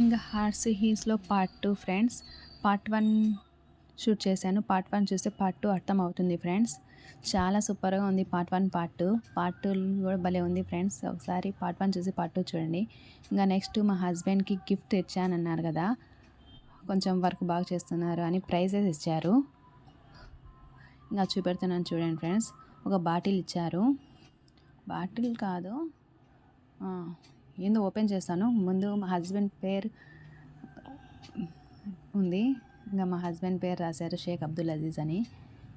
ఇంకా Horse హీల్స్లో part two friends. Part one shoot చేశాను. Part one చూస్తే పార్ట్ టూ అర్థం అవుతుంది ఫ్రెండ్స్. చాలా సూపర్గా ఉంది part one part two. Part two కూడా భలే ఉంది ఫ్రెండ్స్. ఒకసారి పార్ట్ వన్ చూసి పార్ట్ టూ చూడండి. ఇంకా నెక్స్ట్ మా హస్బెండ్కి గిఫ్ట్ ఇచ్చానన్నారు కదా. కొంచెం వర్క్ బాగా చేస్తున్నారు అని ప్రైజెస్ ఇచ్చారు. ఇంకా చూపెడుతున్నాను చూడండి ఫ్రెండ్స్. ఒక బాటిల్ ఇచ్చారు. బాటిల్ కాదు. ఏందో ఓపెన్ చేస్తాను? ముందు మా హస్బెండ్ పేరు ఉంది. ఇంకా మా హస్బెండ్ పేరు రాశారు షేక్ అబ్దుల్ అజీజ్ అని.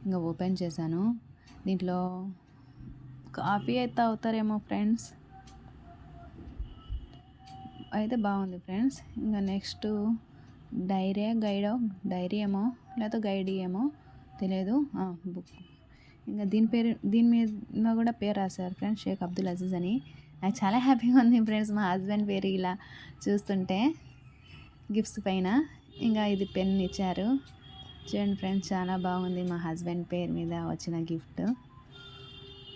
ఇంకా ఓపెన్ చేశాను. దీంట్లో కాఫీ అయితే అవుతారేమో ఫ్రెండ్స్. అయితే బాగుంది ఫ్రెండ్స్. ఇంకా నెక్స్ట్ డైరీ గైడో డైరీ ఏమో లేకపోతే గైడీ ఏమో తెలియదు బుక్. ఇంకా దీని పేరు దీని మీద కూడా పేరు రాశారు ఫ్రెండ్స్ షేక్ అబ్దుల్ అజీజ్ అని. నాకు చాలా హ్యాపీగా ఉంది ఫ్రెండ్స్. మా హస్బెండ్ పేరు ఇలా చూస్తుంటే గిఫ్ట్స్ పైన ఇంకా ఇది పెన్ ఇచ్చారు. చూడండి ఫ్రెండ్స్ చాలా బాగుంది మా హస్బెండ్ పేరు మీద వచ్చిన గిఫ్ట్.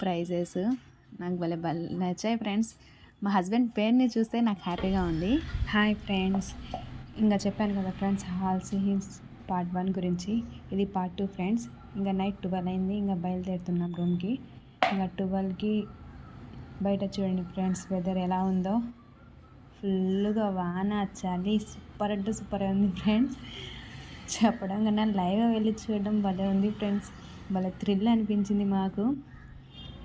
ప్రైజెస్ నాకు భలే భలే నచ్చాయి ఫ్రెండ్స్. మా హస్బెండ్ పేరుని చూస్తే నాకు హ్యాపీగా ఉంది. హాయ్ ఫ్రెండ్స్ ఇంకా చెప్పాను కదా friends Halls Hills part one గురించి. ఇది పార్ట్ టూ ఫ్రెండ్స్. ఇంకా నైట్ ట్వెల్వ్ అయింది. ఇంకా బయలుదేరుతున్నాం రూమ్కి. ఇంకా ట్వెల్వ్కి బయట చూడండి ఫ్రెండ్స్ వెదర్ ఎలా ఉందో. ఫుల్గా వాన చలి సూపర్ అంటే సూపర్ ఉంది ఫ్రెండ్స్. చెప్పడం కన్నా లైవ్గా వెళ్ళి చూడడం భలే ఉంది ఫ్రెండ్స్. భలే థ్రిల్ అనిపించింది మాకు.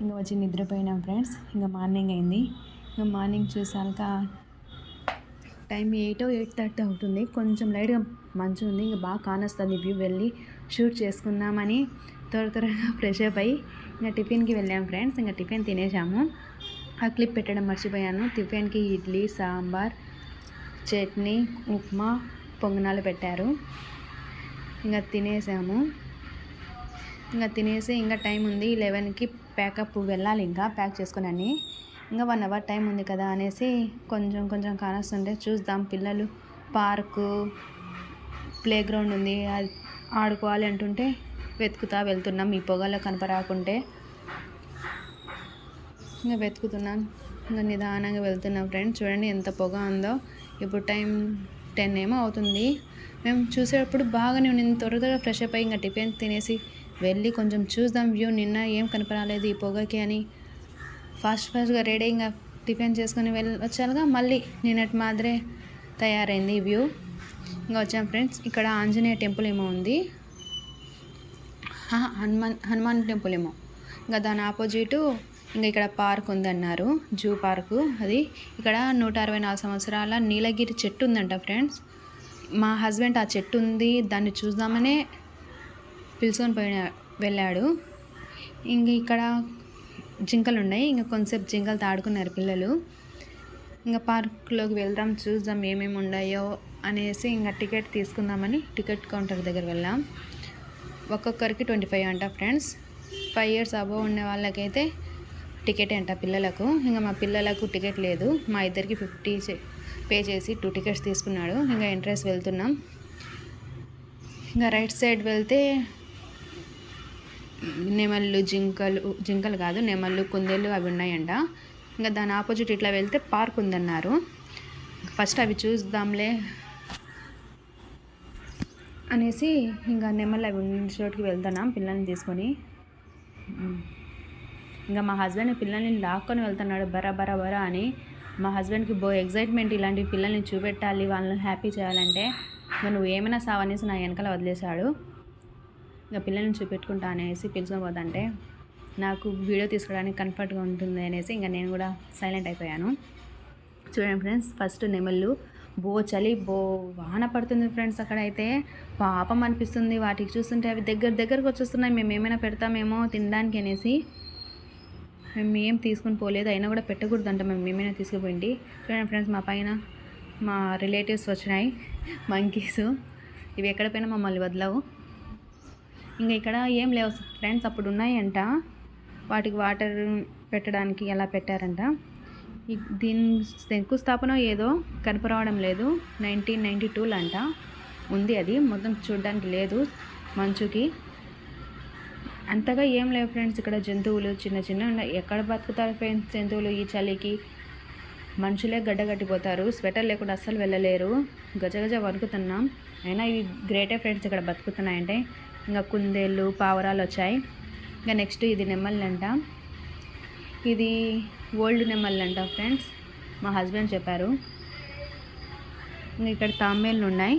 ఇంకా వచ్చి నిద్రపోయినాం ఫ్రెండ్స్. ఇంకా మార్నింగ్ అయింది. ఇంకా మార్నింగ్ చూసాక టైం ఎయిట్ ఎయిట్ థర్టీ అవుతుంది. కొంచెం లైట్గా మంచి ఉంది. ఇంకా బాగా కానొస్తుంది వ్యూ వెళ్ళి షూట్ చేసుకుందామని. త్వర త్వరగా ఫ్రెష్ అప్ అయ్యి ఇంకా టిఫిన్కి వెళ్ళాం ఫ్రెండ్స్. ఇంకా టిఫిన్ తినేసాము. ఆ క్లిప్ పెట్టడం మర్చిపోయాను. టిఫిన్కి ఇడ్లీ సాంబార్ చట్నీ ఉప్మా పొంగనాలు పెట్టారు. ఇంకా తినేసాము. ఇంకా తినేసి ఇంకా టైం ఉంది. లెవెన్కి ప్యాకప్ వెళ్ళాలి ఇంకా ప్యాక్ చేసుకునని ఇంకా వన్ అవర్ టైం ఉంది కదా అనేసి కొంచెం కొంచెం కానొస్తుంటే చూద్దాం. పిల్లలు పార్కు ప్లే గ్రౌండ్ ఉంది. అది ఆడుకోవాలి అంటుంటే వెతుకుతా వెళ్తున్నాం. ఈ పొగలో కనపరాకుంటే. ఇంకా వెతుకుతున్నాను. ఇంకా నిదానంగా వెళ్తున్నా ఫ్రెండ్స్. చూడండి ఎంత పొగ ఉందో. ఇప్పుడు టైం టెన్ ఏమో అవుతుంది. మేము చూసేటప్పుడు బాగానే ఉండింది త్వర త్వరగా ఫ్రెష్ అప్ ఇంకా టిఫిన్ తినేసి వెళ్ళి కొంచెం చూద్దాం వ్యూ. నిన్న ఏం కనపరాలేదు ఈ పొగకి అని. ఫాస్ట్ ఫాస్ట్గా రెడీ ఇంకా టిఫిన్ చేసుకొని వెళ్ళి వచ్చాలుగా మళ్ళీ నిన్నటి మాదిరే తయారైంది ఈ వ్యూ. ఇంకా వచ్చాం ఫ్రెండ్స్. ఇక్కడ ఆంజనేయ టెంపుల్ ఏమో ఉంది. హనుమాన్ హనుమాన్ టెంపుల్ ఏమో. ఇంకా దాని ఆపోజిటు ఇంకా ఇక్కడ పార్క్ ఉందన్నారు జూ పార్కు అది. ఇక్కడ నూట అరవై నాలుగు సంవత్సరాల నీలగిరి చెట్టు ఉందంట ఫ్రెండ్స్. మా హస్బెండ్ ఆ చెట్టు ఉంది దాన్ని చూద్దామనే పిలుచుకొని పోయిన వెళ్ళాడు. ఇంక ఇక్కడ జింకలు ఉన్నాయి ఇంకా కొంతసేపు జింకలతో ఆడుకున్నారు పిల్లలు. ఇంకా పార్క్లోకి వెళ్దాం చూద్దాం ఏమేమి ఉన్నాయో అనేసి ఇంకా టికెట్ తీసుకుందామని టికెట్ కౌంటర్ దగ్గర వెళ్ళాం. ఒక్కొక్కరికి ట్వంటీ ఫైవ్ అంట ఫ్రెండ్స్. ఫైవ్ ఇయర్స్ అబోవ్ ఉండే వాళ్ళకైతే టికెట్ అంట పిల్లలకు. ఇంకా మా పిల్లలకు టికెట్ లేదు. మా ఇద్దరికి ఫిఫ్టీ పే చేసి టూ టికెట్స్ తీసుకున్నాడు. ఇంకా ఎంట్రెన్స్ వెళ్తున్నాం. ఇంకా రైట్ సైడ్ వెళ్తే నెమళ్ళు జింకలు జింకలు కాదు నెమళ్ళు కుందేళ్ళు అవి ఉన్నాయంట. ఇంకా దాని ఆపోజిట్ ఇట్లా వెళ్తే పార్క్ ఉందన్నారు. ఫస్ట్ అవి చూద్దాంలే అనేసి ఇంకా నెమళ్ళు అవి ఉన్న చోటుకి వెళ్తున్నాం పిల్లల్ని తీసుకొని. ఇంకా మా హస్బెండ్ పిల్లల్ని లాక్కొని వెళ్తున్నాడు బరా బరా బరా అని. మా హస్బెండ్కి బో ఎగ్జైట్మెంట్ ఇలాంటి పిల్లల్ని చూపెట్టాలి వాళ్ళని హ్యాపీ చేయాలంటే నువ్వు ఏమైనా సావనేసి నా వెనకాల వదిలేశాడు. ఇంకా పిల్లల్ని చూపెట్టుకుంటా అనేసి పిలుచుకొని పోతుంటే నాకు వీడియో తీసుకోవడానికి కంఫర్ట్గా ఉంటుంది అనేసి ఇంకా నేను కూడా సైలెంట్ అయిపోయాను. చూడండి ఫ్రెండ్స్ ఫస్ట్ నెమళ్ళు బో చలి బో వాన పడుతుంది ఫ్రెండ్స్ అక్కడ అయితే పాపం అనిపిస్తుంది వాటికి చూస్తుంటే అవి దగ్గర దగ్గరకు వచ్చేస్తున్నాయి మేము ఏమైనా పెడతామేమో తినడానికి అనేసి. మేము ఏం తీసుకొని పోలేదు అయినా కూడా పెట్టకూడదంట మేము మేమైనా తీసుకుపోయింది. చూడండి ఫ్రెండ్స్ మా పైన మా రిలేటివ్స్ వచ్చినాయి మంకీస్ ఇవి ఎక్కడ పోయినా మమ్మల్ని వదలవు. ఇంకా ఇక్కడ ఏం లేవు ఫ్రెండ్స్ అప్పుడు ఉన్నాయంట. వాటికి వాటర్ పెట్టడానికి ఎలా పెట్టారంట. దీని శంకుస్థాపన ఏదో కనపరావడం లేదు. నైన్టీన్ నైంటీ టూలో అంట ఉంది అది. మొత్తం చూడడానికి లేదు మంచుకి. అంతగా ఏం లేవు ఫ్రెండ్స్. ఇక్కడ జంతువులు చిన్న చిన్న ఉన్నాయి ఎక్కడ బతుకుతారు ఫ్రెండ్స్ జంతువులు ఈ చలికి? మనుషులే గడ్డ కట్టిపోతారు. స్వెటర్ లేకుండా అస్సలు వెళ్ళలేరు. గజగజ వణుకుతున్నాం. అయినా ఇవి గ్రేటే ఫ్రెండ్స్ ఇక్కడ బతుకుతున్నాయంటే. ఇంకా కుందేళ్ళు పావురాలు వచ్చాయి. ఇంకా నెక్స్ట్ ఇది నెమ్మళ్ళంట ఇది ఓల్డ్ నెమ్మళ్ళంట ఫ్రెండ్స్. మా హస్బెండ్ చెప్పారు. ఇంకా ఇక్కడ తాంబేళ్ళు ఉన్నాయి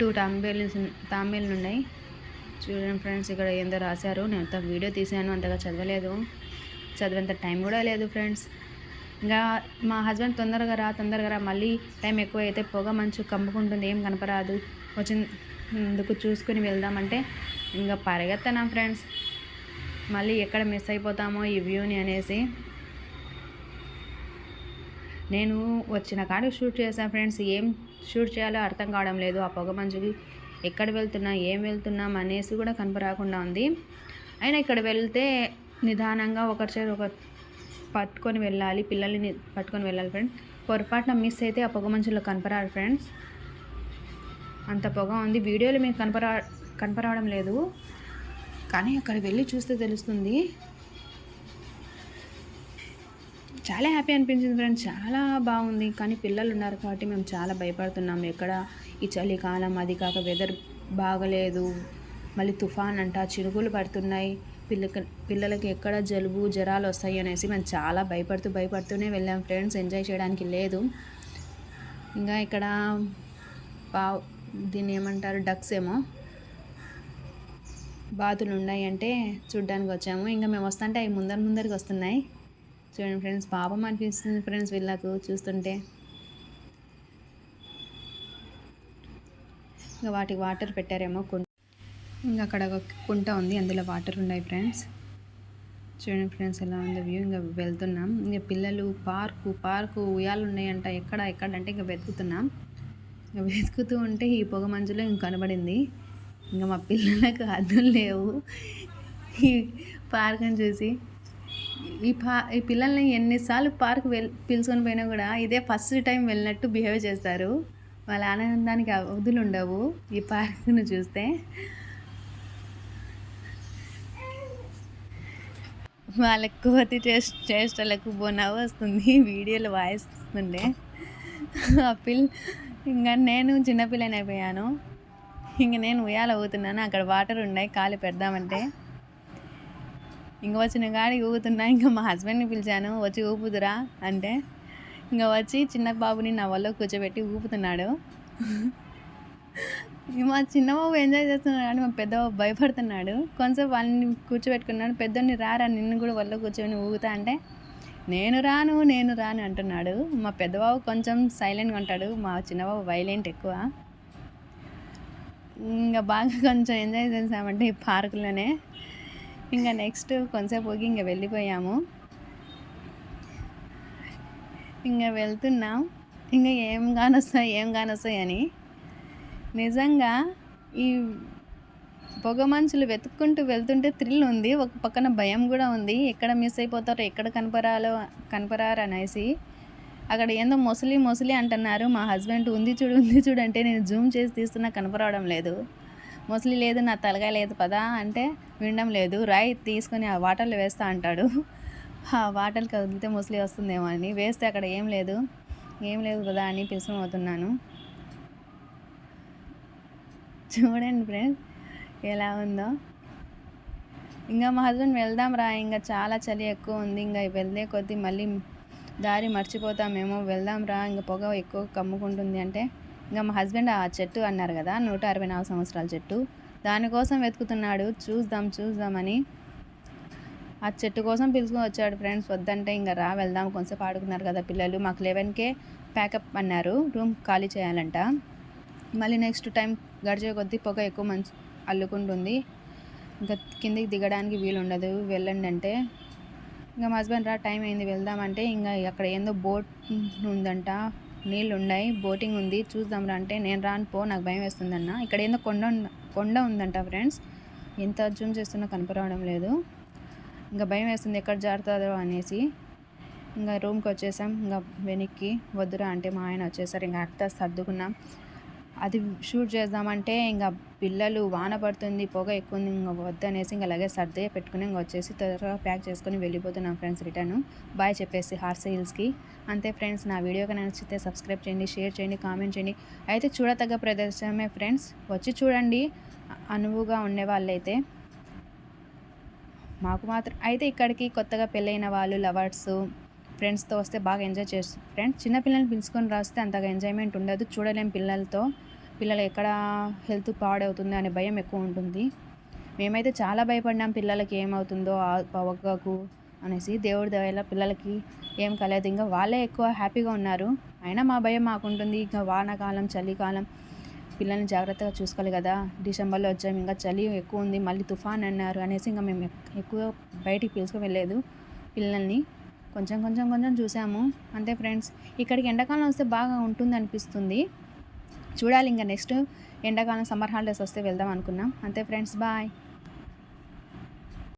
టూ తాంబేలు తాంబేళ్ళు ఉన్నాయి చూడండి ఫ్రెండ్స్ ఇక్కడ ఏందో రాశారు. నేను అంత వీడియో తీసాను అంతగా చదవలేదు. చదివేంత టైం కూడా లేదు ఫ్రెండ్స్. ఇంకా మా హస్బెండ్ తొందరగా రా తొందరగా రా. మళ్ళీ టైం ఎక్కువ అయితే పొగ మంచు కమ్ముకుంటుంది ఏం కనపరాదు. వచ్చిందుకు చూసుకుని వెళ్దామంటే ఇంకా పరిగెత్తనా ఫ్రెండ్స్. మళ్ళీ ఎక్కడ మిస్ అయిపోతామో ఈ వ్యూని అనేసి. నేను వచ్చిన కాడికి షూట్ చేశాను ఫ్రెండ్స్. ఏం షూట్ చేయాలో అర్థం కావడం లేదు. ఆ పొగ మంచుకి ఎక్కడ వెళ్తున్నా ఏం వెళ్తున్నాం అనేసి కూడా కనపరాకుండా ఉంది. అయినా ఇక్కడ వెళ్తే నిదానంగా ఒకరి చేతి ఒక పట్టుకొని వెళ్ళాలి పిల్లల్ని పట్టుకొని వెళ్ళాలి ఫ్రెండ్స్ పొరపాటున మిస్ అయితే ఆ పొగ మంచులో కనపరారు ఫ్రెండ్స్ అంత పొగ ఉంది. వీడియోలో మీకు కనపరా కనపరావడం లేదు. కానీ అక్కడ వెళ్ళి చూస్తే తెలుస్తుంది. చాలా హ్యాపీ అనిపించింది ఫ్రెండ్స్ చాలా బాగుంది. కానీ పిల్లలు ఉన్నారు కాబట్టి మేము చాలా భయపడుతున్నాం. ఎక్కడ ఈ చలికాలం అది కాక వెదర్ బాగలేదు. మళ్ళీ తుఫాన్ అంట చినుకులు పడుతున్నాయి. పిల్లక పిల్లలకి ఎక్కడ జలుబు జ్వరాలు వస్తాయి అనేసి మేము చాలా భయపడుతూ భయపడుతూనే వెళ్ళాం ఫ్రెండ్స్. ఎంజాయ్ చేయడానికి లేదు. ఇంకా ఇక్కడ పావు దీన్ని ఏమంటారు డక్స్ ఏమో బాతులు ఉన్నాయి అంటే చూడ్డానికి వచ్చాము. ఇంకా మేము వస్తుంటే అవి ముందర ముందరికి వస్తున్నాయి. చూడండి ఫ్రెండ్స్ పాపం అనిపిస్తుంది ఫ్రెండ్స్ వీళ్ళకు చూస్తుంటే. ఇంకా వాటికి వాటర్ పెట్టారేమో ఇంకా అక్కడ ఒక కుంట ఉంది అందులో వాటర్ ఉన్నాయి ఫ్రెండ్స్. చూడండి ఫ్రెండ్స్ ఎలా ఉంది వ్యూ. ఇంకా వెళ్తున్నాం. ఇంకా పిల్లలు పార్కు పార్కు ఉయ్యాలు ఉన్నాయంట. ఎక్కడ ఎక్కడ అంటే ఇంకా వెతుకుతున్నాం. ఇంకా వెతుకుతూ ఉంటే ఈ పొగ మంచులో ఇంక కనబడింది. ఇంకా మా పిల్లలకు అర్థం లేవు. ఈ పార్క్ అని చూసి. ఈ పా ఈ పిల్లల్ని ఎన్నిసార్లు పార్క్ వెల్ పిలుచుకొని పోయినా కూడా ఇదే ఫస్ట్ టైం వెళ్ళినట్టు బిహేవ్ చేస్తారు. వాళ్ళ ఆనందానికి అవధులు ఉండవు. ఈ పార్కును చూస్తే. వాళ్ళ కోతి చేష్ట చేష్టలకు బోనవ్వు వస్తుంది. వీడియోలో వాయిస్ వస్తుండే ఆ పిల్ల ఇంకా నేను చిన్నపిల్లని అయిపోయాను. ఇంక నేను ఉయ్యాల ఊగుతున్నాను. అక్కడ వాటర్ ఉన్నాయి. కాలు పెడదామంటే. ఇంక వచ్చిన కాడి ఊగుతున్నా. ఇంకా మా హస్బెండ్ని పిలిచాను. వచ్చి ఊపుదురా అంటే. ఇంకా వచ్చి చిన్న బాబుని నా వల్ల కూర్చోబెట్టి ఊపుతున్నాడు. మా చిన్నబాబు ఎంజాయ్ చేస్తున్నాడు కానీ మా పెద్దబాబు భయపడుతున్నాడు. కొంచెం వాళ్ళని కూర్చోబెట్టుకున్నాడు. పెద్దోడిని రారా నిన్ను కూడా వల్ల కూర్చొని ఊగుతా అంటే నేను రాను నేను రాను అంటున్నాడు. మా పెద్దబాబు కొంచెం సైలెంట్గా ఉంటాడు. మా చిన్నబాబు వైలెంట్ ఎక్కువ. ఇంకా బాగా కొంచెం ఎంజాయ్ చేసామంటే పార్కులోనే. ఇంకా నెక్స్ట్ కొంచెంసేపు పోగి ఇంకా వెళ్ళిపోయాము. ఇంకా వెళ్తున్నాం. ఇంకా ఏం కానొస్తాయి ఏం కానొస్తాయి అని. నిజంగా ఈ పొగ మంచులు వెతుక్కుంటూ వెళ్తుంటే థ్రిల్ ఉంది. ఒక పక్కన భయం కూడా ఉంది. ఎక్కడ మిస్ అయిపోతారో ఎక్కడ కనపరాలో కనపరారు అనేసి. అక్కడ ఏందో మొసలి మొసలి అంటున్నారు. మా హస్బెండ్ ఉంది చూడు ఉంది చూడు అంటే నేను జూమ్ చేసి తీస్తున్నా కనపరావడం లేదు. మొసలి లేదు నా తలగా లేదు పదా అంటే వినడం లేదు. రాయి తీసుకొని ఆ వాటర్లో వేస్తా అంటాడు. వాటర్కి వదిలితే ముసలి వస్తుందేమో అని. వేస్తే అక్కడ ఏం లేదు. ఏం లేదు కదా అని పిలుసుకొని అవుతున్నాను చూడండి ఫ్రెండ్స్ ఎలా ఉందో. ఇంకా మా హస్బెండ్ వెళ్దాం రా ఇంకా చాలా చలి ఎక్కువ ఉంది. ఇంకా వెళ్ళే కొద్దీ మళ్ళీ దారి మర్చిపోతామేమో. వెళ్దాం రా ఇంకా పొగ ఎక్కువ కమ్ముకుంటుంది అంటే. ఇంకా మా హస్బెండ్ ఆ చెట్టు అన్నారు కదా నూట అరవై నాలుగు సంవత్సరాల చెట్టు. దానికోసం వెతుకుతున్నాడు. చూద్దాం చూద్దామని. ఆ చెట్టు కోసం పిలుచుకొని వచ్చాడు ఫ్రెండ్స్. వద్దంటే ఇంకా రా వెళ్దాం. కొంచెం ఆడుకున్నారు కదా పిల్లలు. మాకు లెవెన్కే ప్యాకప్ అన్నారు. రూమ్ ఖాళీ చేయాలంట. మళ్ళీ నెక్స్ట్ టైం గడిచే కొద్దీ పొగ ఎక్కువ మంచి అల్లుకుంటుంది. ఇంకా కిందికి దిగడానికి వీలు ఉండదు వెళ్ళండి అంటే. ఇంకా మా హస్బెండ్ రా టైం అయింది. వెళ్దామంటే ఇంకా అక్కడ ఏందో బోట్ ఉందంట. నీళ్ళు ఉన్నాయి. బోటింగ్ ఉంది. చూద్దాం రా అంటే నేను రాను. పో నాకు భయం వేస్తుందన్న. ఇక్కడ ఏందో కొండ కొండ ఉందంట ఫ్రెండ్స్. ఎంత జూమ్ చేస్తున్నా కనపడడం లేదు. ఇంకా భయం వేస్తుంది ఎక్కడ జారుతుందో అనేసి. ఇంకా రూమ్కి వచ్చేసాం. ఇంకా వెనక్కి వద్దురా అంటే మా ఆయన వచ్చేసారు. ఇంకా అత్త సర్దుకున్నాం. అది షూట్ చేద్దామంటే ఇంకా పిల్లలు వాన పడుతుంది పొగ ఎక్కువ ఉంది ఇంకా వద్దనేసి ఇంకా అలాగే సర్దే పెట్టుకుని ఇంకా వచ్చేసి త్వరగా ప్యాక్ చేసుకొని వెళ్ళిపోతున్నాం ఫ్రెండ్స్ రిటర్న్. బాయ్ చెప్పేసి హార్స్ హిల్స్కి. అంతే ఫ్రెండ్స్ నా వీడియో కనుక నచ్చితే సబ్స్క్రైబ్ చేయండి షేర్ చేయండి కామెంట్ చేయండి. అయితే చూడతగ్గ ప్రదర్శనమే ఫ్రెండ్స్ వచ్చి చూడండి. అనువుగా ఉండే వాళ్ళైతే మాకు మాత్రం అయితే ఇక్కడికి కొత్తగా పెళ్ళైన వాళ్ళు లవర్స్ ఫ్రెండ్స్తో వస్తే బాగా ఎంజాయ్ చేస్తారు ఫ్రెండ్స్ చిన్నపిల్లల్ని పిలుచుకొని రాస్తే అంతగా ఎంజాయ్మెంట్ ఉండదు. చూడలేం పిల్లలతో. పిల్లలు ఎక్కడ హెల్త్ పాడవుతుంది అనే భయం ఎక్కువ ఉంటుంది. మేమైతే చాలా భయపడినాం పిల్లలకి ఏమవుతుందో ఆ అనేసి. దేవుడి దయలో పిల్లలకి ఏం కలదు. ఇంకా వాళ్ళే ఎక్కువ హ్యాపీగా ఉన్నారు. అయినా మా భయం మాకుంటుంది. ఇంకా వానాకాలం చలికాలం పిల్లల్ని జాగ్రత్తగా చూసుకోవాలి కదా. డిసెంబర్లో వచ్చాము ఇంకా చలి ఎక్కువ ఉంది మళ్ళీ తుఫాన్ అన్నారు అనేసి ఇంకా మేము ఎక్కువ బయటికి పిలుచుకు వెళ్ళలేదు పిల్లల్ని. కొంచెం కొంచెం కొంచెం చూసాము. అంతే ఫ్రెండ్స్. ఇక్కడికి ఎండాకాలం వస్తే బాగా ఉంటుంది అనిపిస్తుంది. చూడాలి ఇంకా నెక్స్ట్ ఎండాకాలం సమ్మర్ హాలిడేస్ వస్తే వెళ్దాం అనుకున్నాం. అంతే ఫ్రెండ్స్ బాయ్.